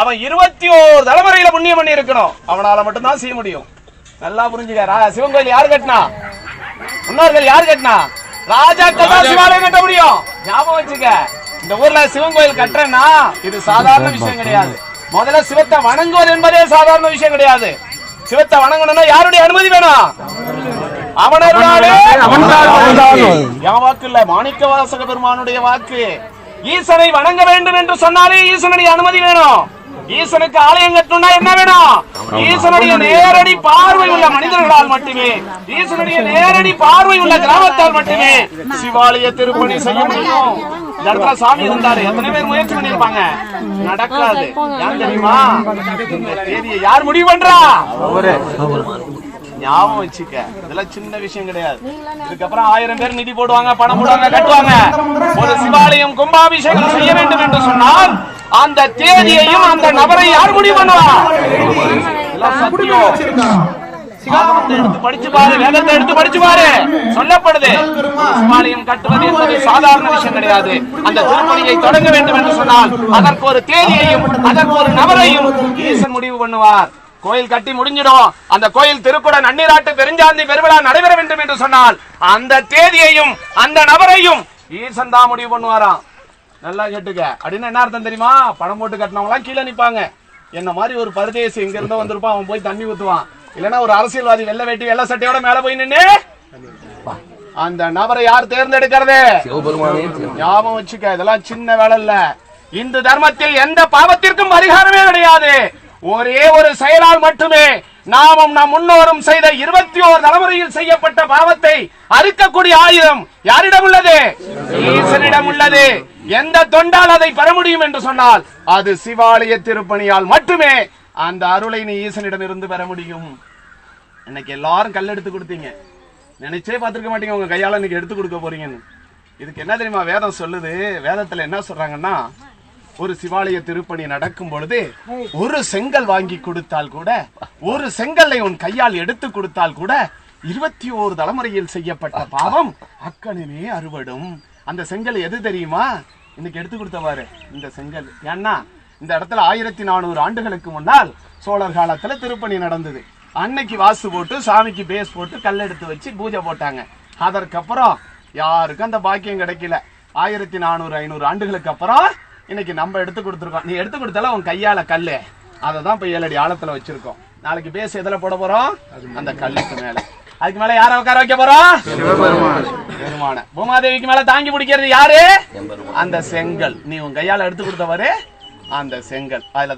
அவன் இருபத்தி ஓரு தலைமுறையில புண்ணியம் பண்ணி இருக்கணும் அவனால மட்டும்தான் செய்ய முடியும். நல்லா புரிஞ்சுக்க. சிவன் கோயில் யாரு கட்டினா? முன்னோர்கள் யாரு கட்டினா? ராஜாக்கள் தான் சிவாலயம் கட்ட முடியும். ஞாபகம் வச்சுக்க. இந்த ஊர்ல சிவன் கோயில் கட்டுறேன்னா இது சாதாரண விஷயம் கிடையாது. முதல்ல சிவத்தை வணங்குவது என்பதே சாதாரண விஷயம் கிடையாது. சிவத்தை வணங்கணும்னா யாருடைய அனுமதி வேணும்? அவனருளாலே என் வாக்கு இல்ல. மாணிக்க வாசக பெருமானுடைய வாக்கு. ஈசனை வணங்க வேண்டும் என்று சொன்னாலே ஈசனுடைய அனுமதி வேணும். ஈசனுக்கு ஆலயம் கட்டணும்னா என்ன வேணும்? ஈசனுடைய நேரடி பார்வை உள்ள மனிதர்களால் மட்டுமே. ஈசனுடைய நேரடி பார்வை உள்ள கிராமத்தால் மட்டுமே. சிவாலய திருப்பணி செய்ய முடியும். இந்த இடத்துல சாமி இருந்தாரு. எத்தனை பேர் முயற்சி பண்ணிருப்பாங்க நடக்காது. ஏன் தெரியுமா? தேதியை யார் முடிவு பண்றா? ஞாபகம் வச்சுக்க. இதெல்லாம் சின்ன விஷயம் கிடையாது. இதுக்கப்புறம் ஆயிரம் பேர் நிதி போடுவாங்க பணம் போடுவாங்க கட்டுவாங்க. ஒரு சிவாலயம் கும்பாபிஷேகம் செய்ய வேண்டும் என்று சொன்னால் அந்த தேதியையும் அந்த நபரை யார் முடிவு பண்ணுவா இதெல்லாம் சத்தியம். ஆகமத்தை எடுத்து படிச்சு பாரு வேதத்தை எடுத்து படிச்சு பாரு சொல்லப்படுது. சிவாலயம் கட்டுவது என்பது சாதாரண விஷயம் கிடையாது. அந்த திருப்பணியை தொடங்க வேண்டும் என்று சொன்னால் அதற்கு ஒரு தேதியையும் அதற்கு ஒரு நபரையும் ஈசன் முடிவு பண்ணுவார். கோயில் கட்டி முடிஞ்சிடும். அந்த கோயில் திருக்குட நன்னீராட்டு பெருஞ்சாந்தி பெருவிழா நடைபெற வேண்டும் என்று சொன்னால் அந்த தேதியையும் அந்த நபரையும் ஈசன் தான் முடிவு பண்ணுவாராம். நல்லா கேட்டுக்க. அப்படின்னு என்ன அர்த்தம் தெரியுமா? பணம் போட்டு கட்டினவங்க எல்லாம் கீழே நிப்பாங்க. என்ன மாதிரி ஒரு பரதேசி இங்க இருந்தோ வந்திருப்பான் அவன் போய் தண்ணி ஊத்துவான். இல்லனா ஒரு அரசியல்வாதி வெள்ளை வேட்டி வெள்ளை சட்டையோட மேல போய் நின்னு அந்த நபரை யார் தேர்ந்தெடுக்கிறது? ஞாபகம் வச்சுக்க இதெல்லாம் சின்ன வேலை இல்ல. இந்து தர்மத்தில் எந்த பாவத்திற்கும் பரிகாரமே கிடையாது. ஒரே ஒரு செயலால் மட்டுமே நாமும் நம் முன்னோரும் செய்த இருபத்தி ஓர் தலைமுறையில் செய்யப்பட்ட பாவத்தை அறுக்கக்கூடிய ஆயுதம் யாரிடம் உள்ளது? ஈசனிடம் உள்ளது. எந்த தொண்டால் அதை பெற முடியும் என்று சொன்னால் அது சிவாலய திருப்பணியால் மட்டுமே அந்த அருளை நீ ஈசனிடம் இருந்து பெற முடியும். இன்னைக்கு எல்லாரும் கல் எடுத்து கொடுத்தீங்க. நினைச்சே பார்த்திருக்க மாட்டீங்க உங்க கையால இன்னைக்கு எடுத்து கொடுக்க போறீங்கன்னு. இதுக்கு என்ன தெரியுமா வேதம் சொல்லுது? வேதத்துல என்ன சொல்றாங்கன்னா ஒரு சிவாலய திருப்பணி நடக்கும் பொழுது ஒரு செங்கல் வாங்கி கொடுத்தால் கூட ஒரு செங்கல்லை உன் கையால் எடுத்து கொடுத்தால் கூட இருபத்தி ஓரு தலைமுறையில் செய்யப்பட்ட பாவம் அக்கணமே அறுவடும் அந்த செங்கல் எது தெரியுமா? இன்னைக்கு எடுத்து கொடுத்தவாரு இந்த செங்கல். ஏன்னா இந்த இடத்துல ஆயிரத்தி நானூறு ஆண்டுகளுக்கு முன்னால் சோழர் காலத்தில் திருப்பணி நடந்தது. அன்னைக்கு வாசு போட்டு சாமிக்கு பேஸ் போட்டு கல் எடுத்து வச்சு பூஜை போட்டாங்க. அதற்கப்புறம் யாருக்கும் அந்த பாக்கியம் கிடைக்கல. ஆயிரத்தி நானூறு ஐநூறு ஆண்டுகளுக்கு அப்புறம் இன்னைக்கு நம்ம எடுத்து கொடுத்துருக்கோம். நீ எடுத்து கொடுத்தால உன் கையால கல் அதை தான் இப்போ ஏழடி ஆழத்தில் வச்சிருக்கோம். நாளைக்கு பேஸ் எதில் போட போகிறோம் அந்த கல்லுக்கு மேலே. அதுக்கு மேல யார உட்கார வைக்க போறோம்? பெருமான பூமாதேவிக்கு மேல தாங்கி பிடிக்கிறது யாரு? அந்த செங்கல். நீ உன் கையால எடுத்து கொடுத்தவரு அந்த செங்கல். அதுல